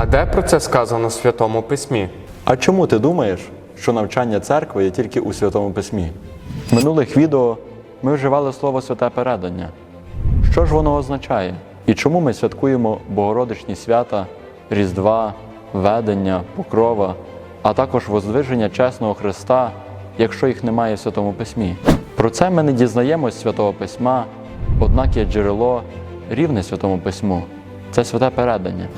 А де про це сказано в Святому Письмі? А чому ти думаєш, що навчання церкви є тільки у Святому Письмі? В минулих відео ми вживали слово святе передання. Що ж воно означає? І чому ми святкуємо Богородичні свята, Різдва, Ведення, Покрова, а також Воздвиження чесного Христа, якщо їх немає в Святому Письмі? Про це ми не дізнаємось Святого Письма, однак є джерело рівне Святому Письму. Це святе передання.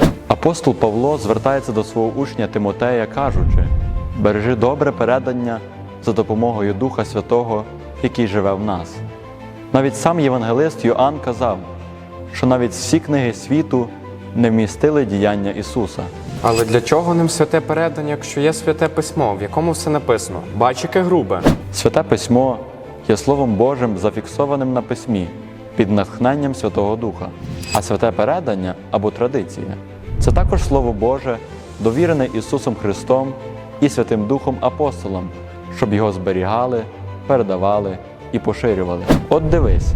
Апостол Павло звертається до свого учня Тимотея, кажучи: бережи добре передання за допомогою Духа Святого, який живе в нас. Навіть сам євангелист Йоанн казав, що навіть всі книги світу не вмістили діяння Ісуса. Але для чого ним святе передання, якщо є святе письмо, в якому все написано? Бач, яке грубе. Святе письмо є Словом Божим, зафіксованим на письмі під натхненням Святого Духа. А святе передання або традиція це також Слово Боже, довірене Ісусом Христом і Святим Духом апостолам, щоб його зберігали, передавали і поширювали. От дивись,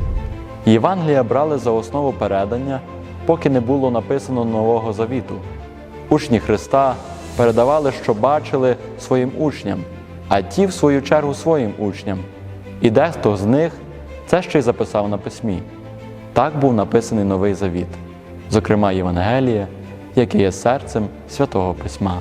Євангелія брали за основу передання, поки не було написано Нового Завіту. Учні Христа передавали, що бачили своїм учням, а ті, в свою чергу, своїм учням. І дехто з них це ще й записав на письмі. Так був написаний Новий Завіт, зокрема Євангеліє, яке є серцем Святого Письма.